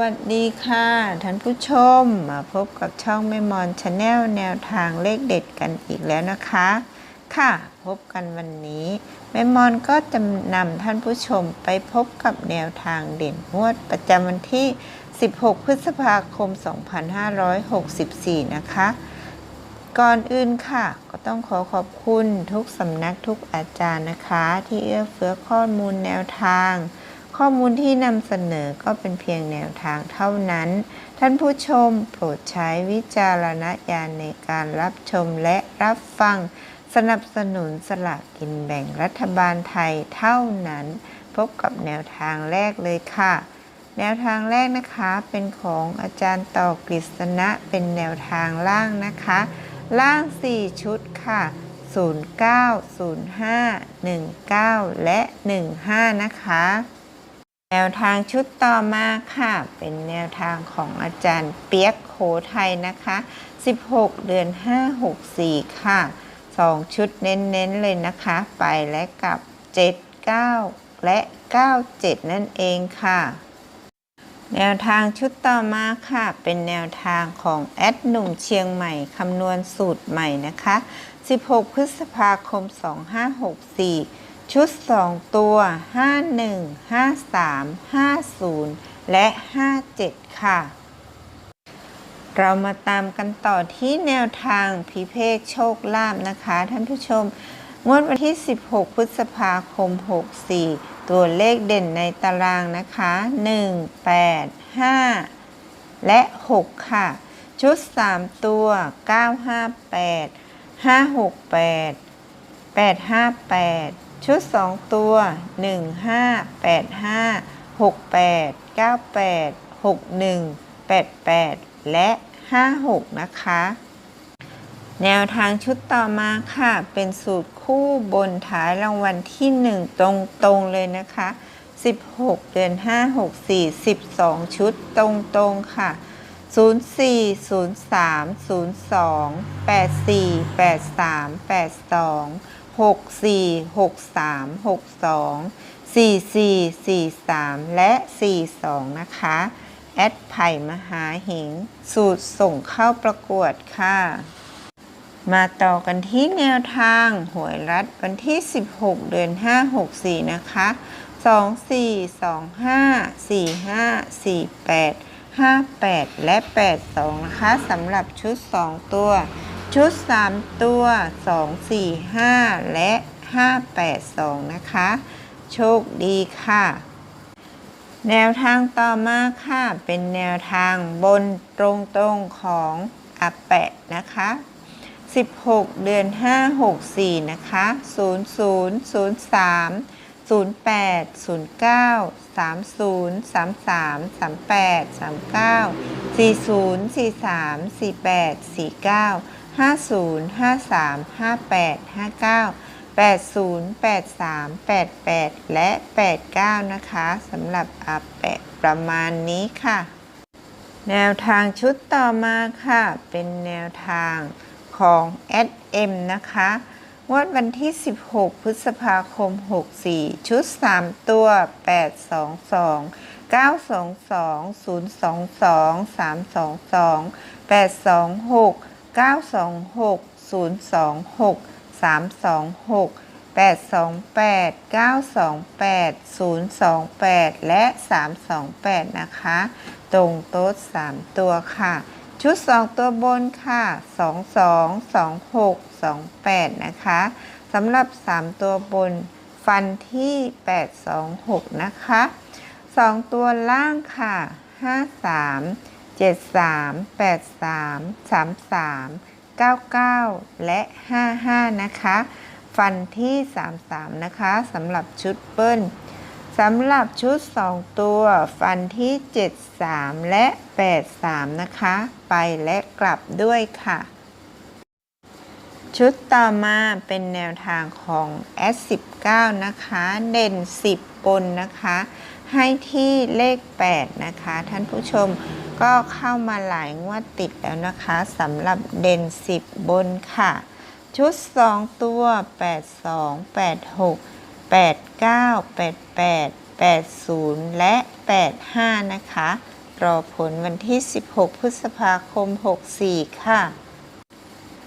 สวัสดีค่ะ ท่านผู้ชมมาพบกับช่องแม่มอนชาแนลแนวทางเลขเด็ดกันอีกแล้วนะคะ ค่ะพบกันวันนี้แม่มอนก็จะนำท่านผู้ชมไปพบกับแนวทางเด่นงวดประจำวันที่ 16 พฤษภาคม 2564 นะคะ ก่อนอื่นค่ะ ก็ต้องขอขอบคุณทุกสำนักทุกอาจารย์นะคะ ที่เอื้อเฟื้อข้อมูลแนวทาง ข้อมูลที่นำเสนอก็เป็นเพียงแนวทางเท่านั้น ท่านผู้ชมโปรดใช้วิจารณญาณในการรับชมและรับฟัง สนับสนุนสลากกินแบ่งรัฐบาลไทยเท่านั้น พบกับแนวทางแรกเลยค่ะ แนวทางแรกนะคะเป็นของอาจารย์ต่อกฤษณะเป็นแนวทางล่างนะคะ ล่าง 4 ชุดค่ะ09 05 19 และ 15 นะคะ แนวทางชุดต่อมาค่ะ เป็นแนวทางของอาจารย์เปียกโขไทยนะคะ 16 เดือน 5 64 ค่ะ 2 ชุดเน้นๆเลยนะคะ ไปและกับ 7 9 และ 97 นั่นเองค่ะ แนวทางชุดต่อมาค่ะ เป็นแนวทางของแอดหนุ่มเชียงใหม่คำนวณสูตรใหม่นะคะ 16 พฤษภาคม 2564 ชุด 2 ตัว 51 53 50 และ 57 ค่ะ เรามาตามกันต่อที่แนวทางพิเภกโชคลาภนะคะ ท่านผู้ชม งวดวันที่ 16 พฤษภาคม 64 ตัวเลขเด่นในตารางนะคะ 1 8 5 และ 6 ค่ะ ชุด 3 ตัว 958 568 858 ชุด 2 ตัว 1585 68 98 61 88 และ 56 นะคะ แนวทางชุดต่อมาค่ะ เป็นสูตรคู่บนท้ายรางวัลที่ 1 ตรง ๆ เลยนะคะ 16 เดือน 5 64 12 ชุดตรงๆค่ะ 04 03 02 84 83 82 64 63 62 44 43 และ 42 นะคะ แอดไผ่มหาหิง สูตรส่งเข้าประกวดค่ะ มาต่อกันที่แนวทางหวยรัฐวันที่ 16 เดือน 5 64 นะคะ 2 4 2 5 4 5 4 8 5 8 และ 82 นะคะสำหรับชุด 2 ตัว ชุด 3 ตัว 2 4 5 และ 5 8 2 นะคะ โชคดีค่ะ แนวทางต่อมาค่ะ เป็นแนวทางบนตรงๆของอาแปะนะคะ 16 เดือน 5 64 นะคะ 00 03 08 09 30 33 38 39 40 43 48 49 50 53 58 59 80 83 88 และ 89 นะคะสำหรับอาแปะประมาณนี้ค่ะ แนวทางชุดต่อมาค่ะ เป็นแนวทางของ SM นะคะงวดวันที่ 16 พฤษภาคม 64 ชุด 3 ตัว 822 922 022 322 826 926 026 326 828 928 028 และ 328 นะคะ ตรงโต๊ด3ตัวค่ะ ชุด 2 ตัวบนค่ะ 22 26 28 นะคะสำหรับ 3 ตัวบนฟันที่ 826 นะคะ 2 ตัวล่างค่ะ 53 73 83 33 99 และ 55 นะคะ ฟันที่ 33 นะคะสำหรับชุดเปิ้ลสำหรับชุด 2 ตัว ฟันที่ 73 และ 83 นะคะ ไปและกลับด้วยค่ะ ชุดต่อมาเป็นแนวทางของ S19 นะคะ เด่น 10บนนะคะ ให้ที่เลข 8 นะคะ ท่านผู้ชม ก็เข้ามาหลายงวดติดแล้วนะคะสำหรับเด่น 10 บนค่ะ ชุด 2 ตัว 82 86 89 88 80 และ 85 นะคะ รอผลวันที่ 16 พฤษภาคม 64 ค่ะ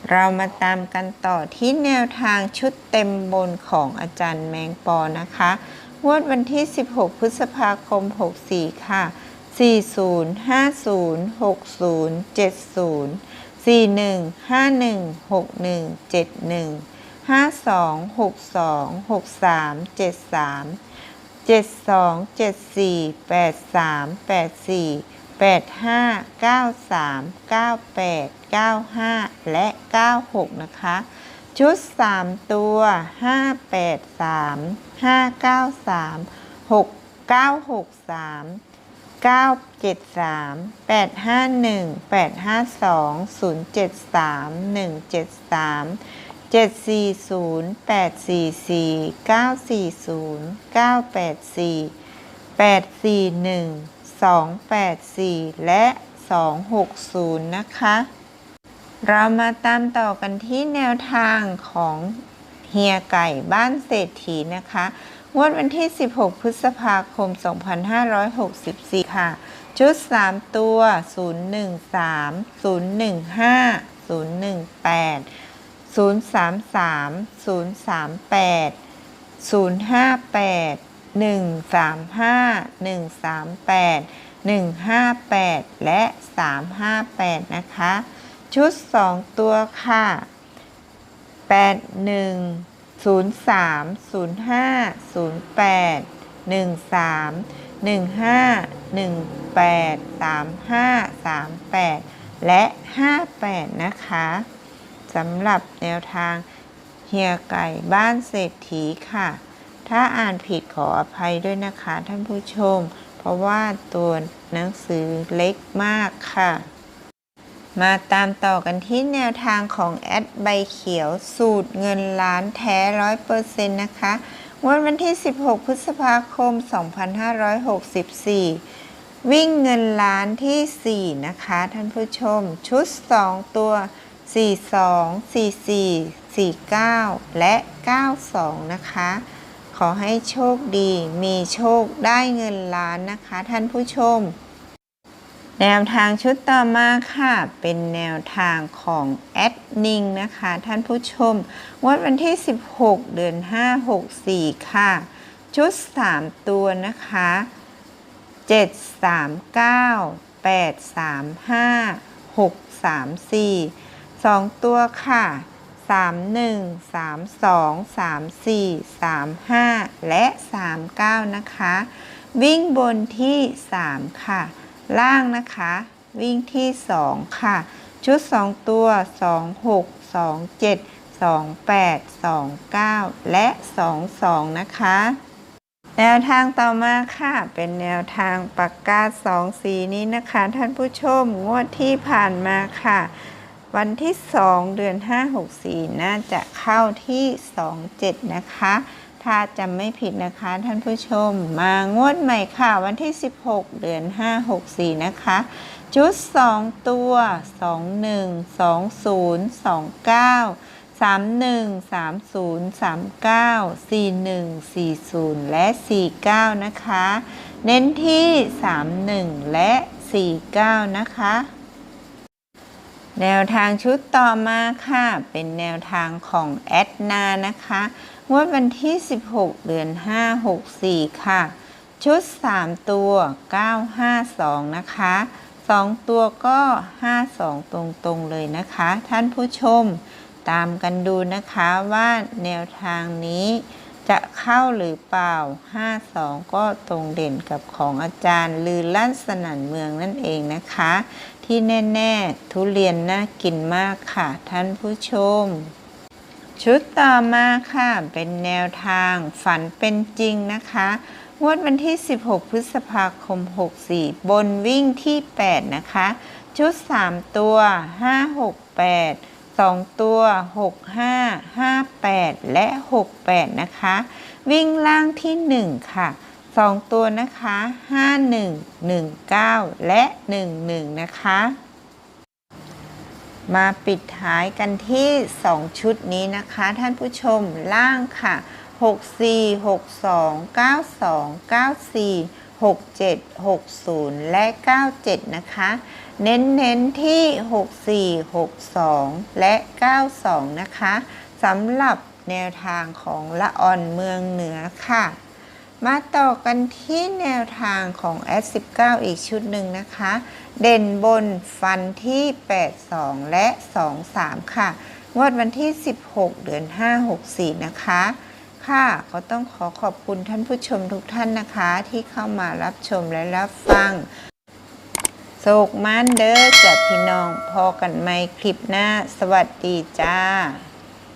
เรามาตามกันต่อที่แนวทางชุดเต็มบนของอาจารย์แมงปอนะคะงวดวันที่ 16 พฤษภาคม 64 ค่ะ 40 50 60 70 41 51 61 71 52 62 63 73 72 74 83 84 85 93 98 95 และ 96 นะคะ ชุด 3 ตัว 583 593 6963 973 851 852 073 173 740 844 940 984 841 284 และ 260 นะคะ เรามาตามต่อกันที่แนวทางของเฮียไก่บ้านเศรษฐีนะคะ งวดวันที่ 16 พฤษภาคม 2564 ค่ะ ชุด 3 ตัว 013 015 018 033 038 058 135 138 158 และ 358 นะคะ ชุด 2 ตัวค่ะ 81 03 05 08 13 15 18 35 38 และ 58 นะคะสำหรับแนวทางเฮียไก่บ้านเศรษฐีค่ะ ถ้าอ่านผิดขออภัยด้วยนะคะท่านผู้ชม เพราะว่าตัวหนังสือเล็กมากค่ะ มาตามต่อกันที่แนวทางของแอดใบเขียวสูตรเงินล้านแท้ร้อยเปอร์เซ็นต์นะคะวันวันที่ 16 พฤษภาคม 2564 วิ่งเงินล้านที่ 4 นะคะ ท่านผู้ชม ชุด 2 ตัว 42 44 49 และ 92 นะคะ ขอให้โชคดี มีโชคได้เงินล้านนะคะ ท่านผู้ชม แนวทางชุดต่อมาค่ะ เป็นแนวทางของแอดนิงนะคะ ท่านผู้ชมงวดวันที่ 16 เดือน 5 64 ค่ะ ชุด 3 ตัวนะคะ 739 835 634 2 ตัวค่ะ 31 32 34 35 และ 39 นะคะ วิ่งบนที่ 3 ค่ะ ล่างนะคะ วิ่งที่ 2 ค่ะ ชุด 2 ตัว 26 27 28 29 และ 22 นะคะ แนวทางต่อมาค่ะ เป็นแนวทางปากกาสองสีนี้นะคะ ท่านผู้ชมงวดที่ผ่านมาค่ะ วันที่ 2 เดือน 5 64 น่าจะเข้าที่ 27 นะคะ ถ้าจำไม่ผิดนะคะท่านผู้ชม มางวดใหม่ค่ะ วันที่ 16 เดือน 5 64 นะคะ ชุด 2 ตัว 21 20 29 31 30 39 41 40 และ 49 นะคะ เน้นที่ 31 และ 49 นะคะ แนวทางชุดต่อมาค่ะ เป็นแนวทางของแอดนานะคะ งวดวันที่ 16 เดือน 5 64 ค่ะ ชุด 3 ตัว 952 นะคะ 2 ตัวก็ 52 ตรงๆ เลยนะคะ ท่านผู้ชมตามกันดูนะคะว่าแนวทางนี้จะเข้าหรือเปล่า 52 ก็ตรงเด่นกับของอาจารย์ ลือลั่นสนั่นเมืองนั่นเองนะคะ ที่แน่ ๆ ทุเรียนน่ากินมากค่ะ ท่านผู้ชม ชุดต่อมาค่ะ เป็นแนวทางฝันเป็นจริงนะคะงวดวันที่ 16 พฤษภาคม 64 บนวิ่งที่ 8 นะคะ ชุด 3 ตัว 568 2 ตัว 65 58 และ 68 นะคะ วิ่งล่างที่ 1 ค่ะ 2 ตัวนะคะ 51 19 และ 11 นะคะ มาปิดท้ายกันที่ 2 ชุดนี้นะคะ ท่านผู้ชมล่างค่ะ 64 62 92 94 67 60 และ 97 นะคะ เน้นเน้นๆที่ 64 62 และ 92 นะคะสำหรับแนวทางของละอ่อนเมืองเหนือค่ะ มาต่อกันที่แนวทางของ S19 อีกชุดหนึ่งนะคะ เด่นบนฟันที่ 82 และ 23 ค่ะ งวดวันที่ 16 เดือน 5 64 นะคะ ค่ะก็ต้องขอขอบคุณท่านผู้ชมทุกท่านนะคะ ที่เข้ามารับชมและรับฟังโศกมันเด้อจากพี่น้องพอกันไหมคลิปหน้า สวัสดีจ้า